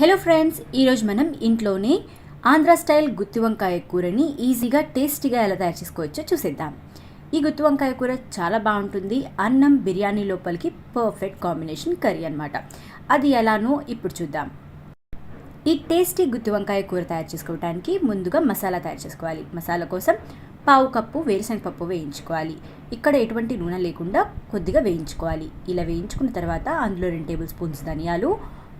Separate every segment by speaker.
Speaker 1: Hello friends ఈరోజు మనం ఇంట్లోనే ఆంధ్ర స్టైల్ గుత్తి వంకాయ కూరని ఈజీగా టేస్టీగా ఎలా తయారు చేసుకోవచ్చో చూసేద్దాం. ఈ గుత్తి వంకాయ కూర చాలా బాగుంటుంది. అన్నం బిర్యానీ లోపలికి పర్ఫెక్ట్ కాంబినేషన్ కర్రీ అనమాట అది ఎలానో ఇప్పుడు చూద్దాం. ఈ టేస్టీ గుత్తి వంకాయ కూర తయారు చేసుకోవడానికి ముందుగా మసాలా తయారు చేసుకోవాలి. మసాలా కోసం పావు కప్పు వేరుశనగ పప్పు వేయించుకోవాలి. ఇక్కడ ఎటువంటి నూనె లేకుండా కొద్దిగా వేయించుకోవాలి. ఇలా వేయించుకున్న తర్వాత అందులో రెండు టేబుల్ స్పూన్స్ ధనియాలు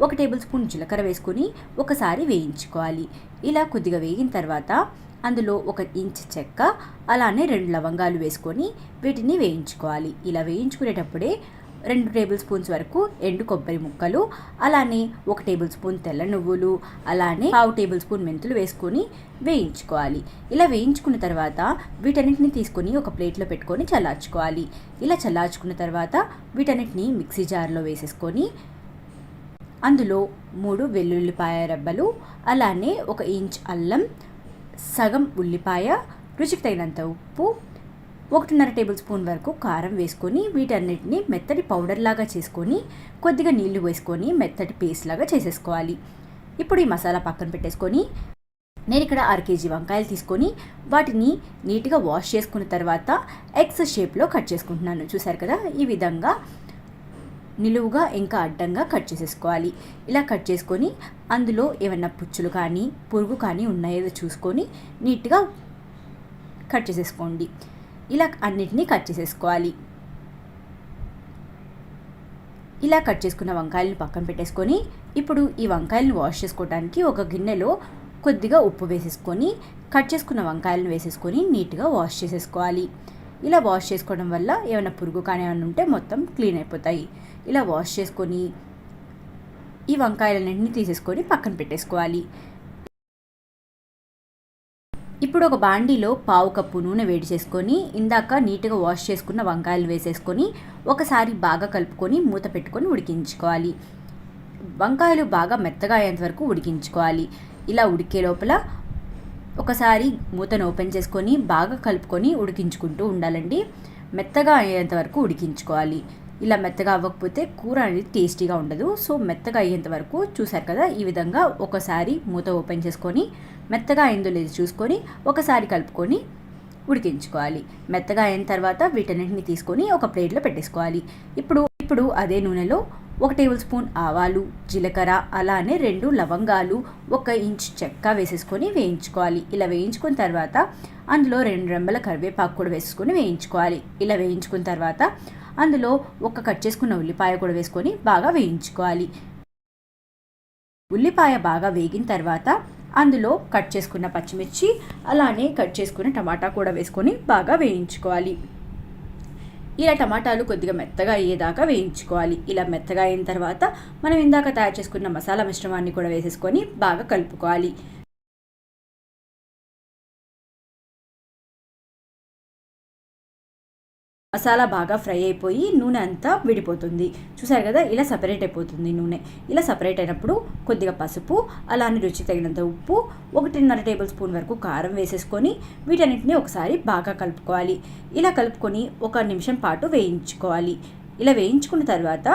Speaker 1: ఒక టేబుల్ స్పూన్ జీలకర్ర వేసుకొని ఒకసారి వేయించుకోవాలి. ఇలా కొద్దిగా వేగిన తర్వాత అందులో ఒక ఇంచ్ చెక్క అలానే రెండు లవంగాలు వేసుకొని వీటిని వేయించుకోవాలి. ఇలా వేయించుకునేటప్పుడే రెండు టేబుల్ స్పూన్స్ వరకు ఎండు కొబ్బరి ముక్కలు అలానే ఒక టేబుల్ స్పూన్ తెల్ల నువ్వులు అలానే పావు టేబుల్ స్పూన్ మెంతులు వేసుకొని వేయించుకోవాలి. ఇలా వేయించుకున్న తర్వాత వీటన్నిటిని తీసుకొని ఒక ప్లేట్లో పెట్టుకొని చల్లార్చుకోవాలి. ఇలా చల్లార్చుకున్న తర్వాత వీటన్నిటిని మిక్సీ జార్లో వేసేసుకొని అందులో మూడు వెల్లుల్లిపాయ రెబ్బలు అలానే ఒక ఇంచ్ అల్లం సగం ఉల్లిపాయ రుచికి తగినంత ఉప్పు ఒకటిన్నర టేబుల్ స్పూన్ వరకు కారం వేసుకొని వీటన్నిటిని మెత్తటి పౌడర్ లాగా చేసుకొని కొద్దిగా నీళ్ళు వేసుకొని మెత్తటి పేస్ట్ లాగా చేసేసుకోవాలి. ఇప్పుడు ఈ మసాలా పక్కన పెట్టేసుకొని నేను ఇక్కడ అర కేజీ వంకాయలు తీసుకొని వాటిని నీట్గా వాష్ చేసుకున్న తర్వాత ఎక్స్ షేప్లో కట్ చేసుకుంటున్నాను. చూసారు కదా? ఈ విధంగా నిలువుగా ఇంకా అడ్డంగా కట్ చేసేసుకోవాలి. ఇలా కట్ చేసుకొని అందులో ఏమైనా పుచ్చులు కానీ పురుగు కానీ ఉన్నాయో చూసుకొని నీట్గా కట్ చేసేసుకోండి. ఇలా అన్నిటినీ కట్ చేసేసుకోవాలి. ఇలా కట్ చేసుకున్న వంకాయలను పక్కన పెట్టేసుకొని ఇప్పుడు ఈ వంకాయలను వాష్ చేసుకోవడానికి ఒక గిన్నెలో కొద్దిగా ఉప్పు వేసేసుకొని కట్ చేసుకున్న వంకాయలను వేసేసుకొని నీట్గా వాష్ చేసేసుకోవాలి. ఇలా వాష్ చేసుకోవడం వల్ల ఏమైనా పురుగు కానీ ఏమైనా ఉంటే మొత్తం క్లీన్ అయిపోతాయి. ఇలా వాష్ చేసుకొని ఈ వంకాయలన్నింటినీ తీసేసుకొని పక్కన పెట్టేసుకోవాలి. ఇప్పుడు ఒక బాండీలో పావు కప్పు నూనె వేడి చేసుకొని ఇందాక నీట్గా వాష్ చేసుకున్న వంకాయలు వేసేసుకొని ఒకసారి బాగా కలుపుకొని మూత పెట్టుకొని ఉడికించుకోవాలి. వంకాయలు బాగా మెత్తగా అయ్యేంత వరకు ఉడికించుకోవాలి. ఇలా ఉడికే లోపల ఒకసారి మూతను ఓపెన్ చేసుకొని బాగా కలుపుకొని ఉడికించుకుంటూ ఉండాలండి. మెత్తగా అయ్యేంత వరకు ఉడికించుకోవాలి. ఇలా మెత్తగా అవ్వకపోతే కూర అనేది టేస్టీగా ఉండదు. సో మెత్తగా అయ్యేంత వరకు చూసారు కదా ఈ విధంగా ఒకసారి మూత ఓపెన్ చేసుకొని మెత్తగా అయిందో లేదు చూసుకొని ఒకసారి కలుపుకొని ఉడికించుకోవాలి. మెత్తగా అయిన తర్వాత వీటన్నిటిని తీసుకొని ఒక ప్లేట్లో పెట్టేసుకోవాలి. ఇప్పుడు ఇప్పుడు అదే నూనెలో ఒక టేబుల్ స్పూన్ ఆవాలు జీలకర్ర అలానే రెండు లవంగాలు ఒక ఇంచ్ చెక్క వేసేసుకొని వేయించుకోవాలి. ఇలా వేయించుకున్న తర్వాత అందులో రెండు రెంబల కరివేపాకు కూడా వేసుకొని వేయించుకోవాలి. ఇలా వేయించుకున్న తర్వాత అందులో ఒక కట్ చేసుకున్న ఉల్లిపాయ కూడా వేసుకొని బాగా వేయించుకోవాలి. ఉల్లిపాయ బాగా వేగిన తర్వాత అందులో కట్ చేసుకున్న పచ్చిమిర్చి అలానే కట్ చేసుకున్న టమాటా కూడా వేసుకొని బాగా వేయించుకోవాలి. ఇలా టమాటాలు కొద్దిగా మెత్తగా అయ్యేదాకా వేయించుకోవాలి. ఇలా మెత్తగా అయిన తర్వాత మనం ఇందాక తయారు చేసుకున్న మసాలా మిశ్రమాన్ని కూడా వేసేసుకొని బాగా కలుపుకోవాలి. మసాలా బాగా ఫ్రై అయిపోయి నూనె అంతా విడిపోతుంది. చూసారు కదా ఇలా సపరేట్ అయిపోతుంది నూనె. ఇలా సపరేట్ అయినప్పుడు కొద్దిగా పసుపు అలానే రుచి తగినంత ఉప్పు ఒకటిన్నర టేబుల్ స్పూన్ వరకు కారం వేసేసుకొని వీటన్నిటిని ఒకసారి బాగా కలుపుకోవాలి. ఇలా కలుపుకొని ఒక నిమిషం పాటు వేయించుకోవాలి. ఇలా వేయించుకున్న తర్వాత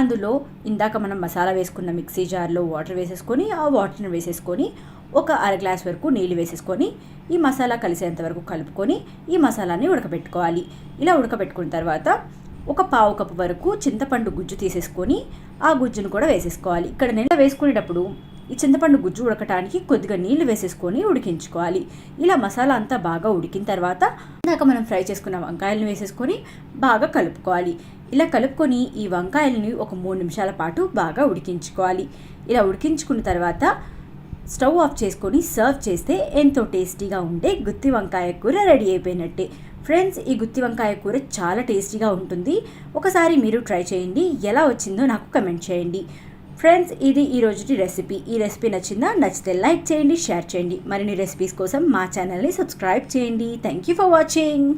Speaker 1: అందులో ఇందాక మనం మసాలా వేసుకున్న మిక్సీ జార్లో వాటర్ వేసేసుకొని ఆ వాటర్ని వేసేసుకొని ఒక అర గ్లాస్ వరకు నీళ్ళు వేసేసుకొని ఈ మసాలా కలిసేంత వరకు కలుపుకొని ఈ మసాలాని ఉడకబెట్టుకోవాలి. ఇలా ఉడకబెట్టుకున్న తర్వాత ఒక పావు కప్పు వరకు చింతపండు గుజ్జు తీసేసుకొని ఆ గుజ్జును కూడా వేసేసుకోవాలి. ఇక్కడ నేను వేసుకునేటప్పుడు ఈ చింతపండు గుజ్జు ఉడకటానికి కొద్దిగా నీళ్ళు వేసేసుకొని ఉడికించుకోవాలి. ఇలా మసాలా అంతా బాగా ఉడికిన తర్వాత ఇందాక మనం ఫ్రై చేసుకున్న వంకాయలను వేసేసుకొని బాగా కలుపుకోవాలి. ఇలా కలుపుకొని ఈ వంకాయలని ఒక మూడు నిమిషాల పాటు బాగా ఉడికించుకోవాలి. ఇలా ఉడికించుకున్న తర్వాత స్టవ్ ఆఫ్ చేసుకొని సర్వ్ చేస్తే ఎంతో టేస్టీగా ఉండే గుత్తి వంకాయ కూర రెడీ అయిపోయినట్టే. ఫ్రెండ్స్ ఈ గుత్తి వంకాయ కూర చాలా టేస్టీగా ఉంటుంది. ఒకసారి మీరు ట్రై చేయండి. ఎలా వచ్చిందో నాకు కమెంట్ చేయండి. ఫ్రెండ్స్ ఇది ఈ రోజుటి రెసిపీ. ఈ రెసిపీ నచ్చిందా? నచ్చితే లైక్ చేయండి షేర్ చేయండి. మరిన్ని రెసిపీస్ కోసం మా ఛానల్ని సబ్స్క్రైబ్ చేయండి. Thank you for watching.